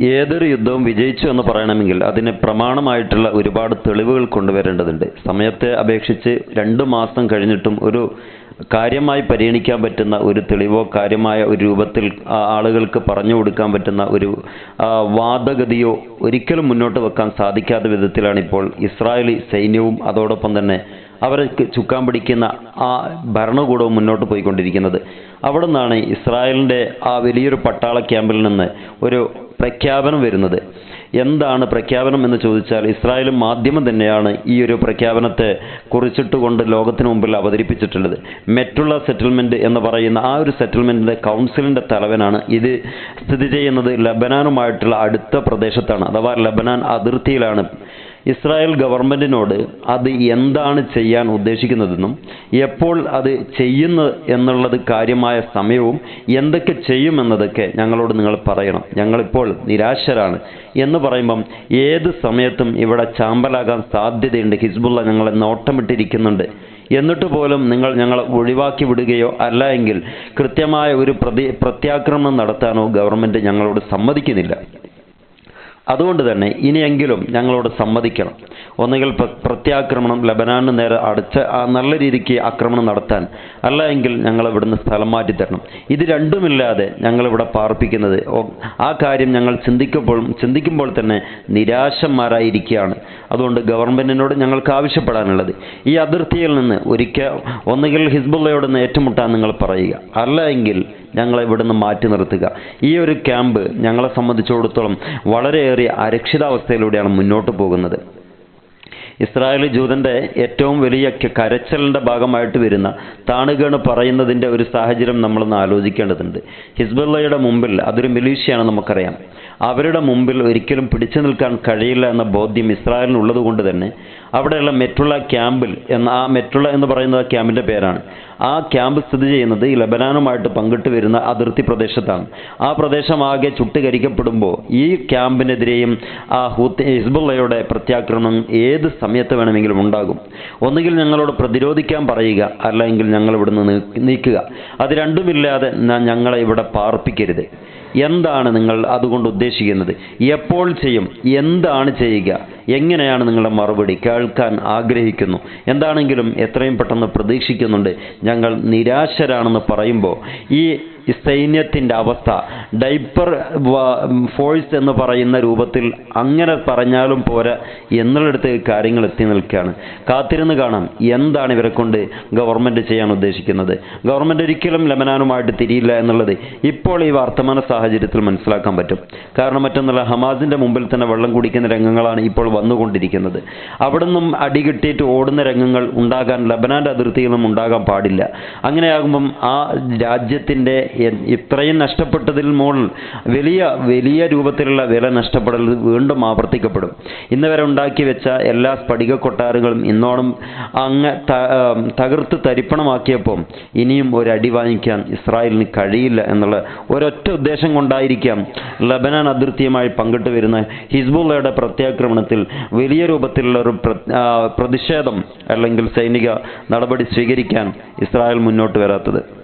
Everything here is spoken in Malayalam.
ഏതൊരു യുദ്ധവും വിജയിച്ചു എന്ന് പറയണമെങ്കിൽ അതിന് പ്രമാണമായിട്ടുള്ള ഒരുപാട് തെളിവുകൾ കൊണ്ടുവരേണ്ടതുണ്ട്. സമയത്തെ അപേക്ഷിച്ച് രണ്ട് മാസം കഴിഞ്ഞിട്ടും ഒരു കാര്യമായി പരിഗണിക്കാൻ പറ്റുന്ന ഒരു തെളിവോ കാര്യമായ ഒരു രൂപത്തിൽ ആളുകൾക്ക് പറഞ്ഞു കൊടുക്കാൻ പറ്റുന്ന ഒരു വാദഗതിയോ ഒരിക്കലും മുന്നോട്ട് വെക്കാൻ സാധിക്കാത്ത വിധത്തിലാണ് ഇപ്പോൾ ഇസ്രായേലി സൈന്യവും അതോടൊപ്പം തന്നെ അവർക്ക് ചുക്കാൻ പിടിക്കുന്ന ആ ഭരണകൂടവും മുന്നോട്ട് പോയിക്കൊണ്ടിരിക്കുന്നത്. അവിടെ നിന്നാണ് ഇസ്രായേലിന്റെ ആ വലിയൊരു പട്ടാള ക്യാമ്പിൽ നിന്ന് ഒരു പ്രഖ്യാപനം വരുന്നത്. എന്താണ് പ്രഖ്യാപനം എന്ന് ചോദിച്ചാൽ ഇസ്രായേൽ മാധ്യമം തന്നെയാണ് ഈ ഒരു പ്രഖ്യാപനത്തെ കുറിച്ചിട്ടുകൊണ്ട് ലോകത്തിന് മുമ്പിൽ അവതരിപ്പിച്ചിട്ടുള്ളത്. മെറ്റുള്ള സെറ്റിൽമെന്റ് എന്ന് പറയുന്ന ആ ഒരു സെറ്റിൽമെന്റിന്റെ കൗൺസിലിന്റെ തലവനാണ് ഇത് സ്ഥിതി ചെയ്യുന്നത് ലബനാനുമായിട്ടുള്ള അടുത്ത പ്രദേശത്താണ് അഥവാ ലബനാൻ അതിർത്തിയിലാണ്. ഇസ്രായേൽ ഗവൺമെന്റിനോട് അത് എന്താണ് ചെയ്യാൻ ഉദ്ദേശിക്കുന്നതെന്നും എപ്പോൾ അത് ചെയ്യുന്നു എന്നുള്ളത് കാര്യമായ സമയവും എന്തൊക്കെ ചെയ്യുമെന്നതൊക്കെ ഞങ്ങളോട് നിങ്ങൾ പറയണം. ഞങ്ങളിപ്പോൾ നിരാശരാണ് എന്ന് പറയുമ്പം ഏത് സമയത്തും ഇവിടെ ചാമ്പലാകാൻ സാധ്യതയുണ്ട്. ഹിസ്ബുള്ള ഞങ്ങളെ നോട്ടമിട്ടിരിക്കുന്നുണ്ട്. എന്നിട്ട് പോലും നിങ്ങൾ ഞങ്ങളെ ഒഴിവാക്കി വിടുകയോ അല്ല എങ്കിൽ കൃത്യമായ ഒരു പ്രതി പ്രത്യാക്രമണം നടത്താനോ ഗവൺമെന്റ് ഞങ്ങളോട് സമ്മതിക്കുന്നില്ല. അതുകൊണ്ട് തന്നെ ഇനിയെങ്കിലും ഞങ്ങളോട് സമ്മതിക്കണം. ഒന്നുകിൽ പ്രത്യാക്രമണം ലബനാനിന് നേരെ അടച്ച് നല്ല രീതിക്ക് ആക്രമണം നടത്താൻ അല്ല എങ്കിൽ ഞങ്ങൾ ഇവിടുന്ന് സ്ഥലം മാറ്റി തരണം ഇത് രണ്ടുമില്ലാതെ ഞങ്ങളിവിടെ പാർപ്പിക്കുന്നത്. ആ കാര്യം ഞങ്ങൾ ചിന്തിക്കുമ്പോൾ ചിന്തിക്കുമ്പോൾ തന്നെ നിരാശന്മാരായിരിക്കുകയാണ്. അതുകൊണ്ട് ഗവൺമെന്റിനോട് ഞങ്ങൾക്ക് ആവശ്യപ്പെടാനുള്ളത്. ഈ അതിർത്തിയിൽ നിന്ന് ഒരിക്കൽ ഒന്നുകിൽ ഹിസ്ബുള്ളയോട് ഏറ്റുമുട്ടാൻ നിങ്ങൾ പറയുക. അല്ല എങ്കിൽ ഞങ്ങളെ ഇവിടുന്ന് മാറ്റി നിർത്തുക. ഈ ഒരു ക്യാമ്പ് ഞങ്ങളെ സംബന്ധിച്ചിടത്തോളം വളരെയേറെ അരക്ഷിതാവസ്ഥയിലൂടെയാണ് മുന്നോട്ട് പോകുന്നത്. ഇസ്രായേൽ ജൂതന്റെ ഏറ്റവും വലിയ കരച്ചലിന്റെ ഭാഗമായിട്ട് വരുന്ന താണുകേണ് പറയുന്നതിന്റെ ഒരു സാഹചര്യം നമ്മളൊന്ന് ആലോചിക്കേണ്ടതുണ്ട്. ഹിസ്ബുള്ളയുടെ മുമ്പിൽ അതൊരു മിലീഷ്യയാണ് നമുക്കറിയാം. അവരുടെ മുമ്പിൽ ഒരിക്കലും പിടിച്ചു നിൽക്കാൻ കഴിയില്ല എന്ന ബോധ്യം ഇസ്രായേലിനുള്ളത് കൊണ്ട് തന്നെ അവിടെയുള്ള മെറ്റുള്ള ക്യാമ്പിൽ എന്ന ആ മെറ്റുള്ള എന്ന് പറയുന്ന ക്യാമ്പിന്റെ പേരാണ്. ആ ക്യാമ്പ് സ്ഥിതി ചെയ്യുന്നത് ഈ ലബനാനുമായിട്ട് പങ്കിട്ട് വരുന്ന അതിർത്തി പ്രദേശത്താണ്. ആ പ്രദേശം ആകെ ചുട്ടുകരിക്കപ്പെടുമ്പോൾ ഈ ക്യാമ്പിനെതിരെയും ആ ഹൂത്ത് ഹിസ്ബുള്ളയുടെ പ്രത്യാക്രമണം ഏത് സമയത്ത് വേണമെങ്കിലും ഉണ്ടാകും. ഒന്നുകിൽ ഞങ്ങളോട് പ്രതിരോധിക്കാൻ പറയുക അല്ലെങ്കിൽ ഞങ്ങൾ ഇവിടുന്ന് നീക്കുക. അത് രണ്ടുമില്ലാതെ ഞങ്ങളെ ഇവിടെ പാർപ്പിക്കരുത്. എന്താണ് നിങ്ങൾ അതുകൊണ്ട് ഉദ്ദേശിക്കുന്നത്? എപ്പോൾ ചെയ്യും? എന്താണ് ചെയ്യുക? എങ്ങനെയാണ് നിങ്ങളുടെ മറുപടി കേൾക്കാൻ ആഗ്രഹിക്കുന്നു? എന്താണെങ്കിലും എത്രയും പെട്ടെന്ന് പ്രതീക്ഷിക്കുന്നുണ്ട്. ഞങ്ങൾ നിരാശരാണെന്ന് പറയുമ്പോൾ ഈ സൈന്യത്തിന്റെ അവസ്ഥ ഡൈപ്പർ ഫോഴ്സ് എന്ന് പറയുന്ന രൂപത്തിൽ അങ്ങനെ പറഞ്ഞാലും പോരാ എന്നുള്ളിടത്ത് കാര്യങ്ങൾ എത്തി നിൽക്കുകയാണ്. കാത്തിരുന്ന് കാണാം എന്താണ് ഇവരെ കൊണ്ട് ഗവൺമെന്റ് ചെയ്യാൻ ഉദ്ദേശിക്കുന്നത്. ഗവൺമെന്റ് ഒരിക്കലും ലബനാനുമായിട്ട് തിരിയില്ല എന്നുള്ളത് ഇപ്പോൾ ഈ വർത്തമാന സാഹചര്യത്തിൽ മനസ്സിലാക്കാൻ പറ്റും. കാരണം മറ്റൊന്നുള്ള ഹമാസിന്റെ മുമ്പിൽ തന്നെ വെള്ളം കുടിക്കുന്ന രംഗങ്ങളാണ് ഇപ്പോൾ വന്നുകൊണ്ടിരിക്കുന്നത്. അവിടെ നിന്നും അടികിട്ടിയിട്ട് ഓടുന്ന രംഗങ്ങൾ ഉണ്ടാകാൻ ലബനാന്റെ അതിർത്തിയിൽ നിന്നും ഉണ്ടാകാൻ പാടില്ല. അങ്ങനെയാകുമ്പം ആ രാജ്യത്തിന്റെ ഇത്രയും നഷ്ടപ്പെട്ടതിൽ മുകളിൽ വലിയ വലിയ രൂപത്തിലുള്ള വില നഷ്ടപ്പെടൽ വീണ്ടും ആവർത്തിക്കപ്പെടും. ഇന്ന് വരെ ഉണ്ടാക്കി വെച്ച എല്ലാ സ്ഫടിക കൊട്ടാരങ്ങളും ഇന്നോണം അങ്ങ് തകർത്ത് തരിപ്പണമാക്കിയപ്പം ഇനിയും ഒരു അടി വാങ്ങിക്കാൻ ഇസ്രായേലിന് കഴിയില്ല എന്നുള്ള ഒരൊറ്റ ഉദ്ദേശം കൊണ്ടായിരിക്കാം ലബനാൻ അതിർത്തിയുമായി പങ്കിട്ട് വരുന്ന ഹിസ്ബുള്ളയുടെ പ്രത്യാക്രമണത്തിൽ വലിയ രൂപത്തിലുള്ള ഒരു പ്രതിഷേധം അല്ലെങ്കിൽ സൈനിക നടപടി സ്വീകരിക്കാൻ ഇസ്രായേൽ മുന്നോട്ട് വരാത്തത്.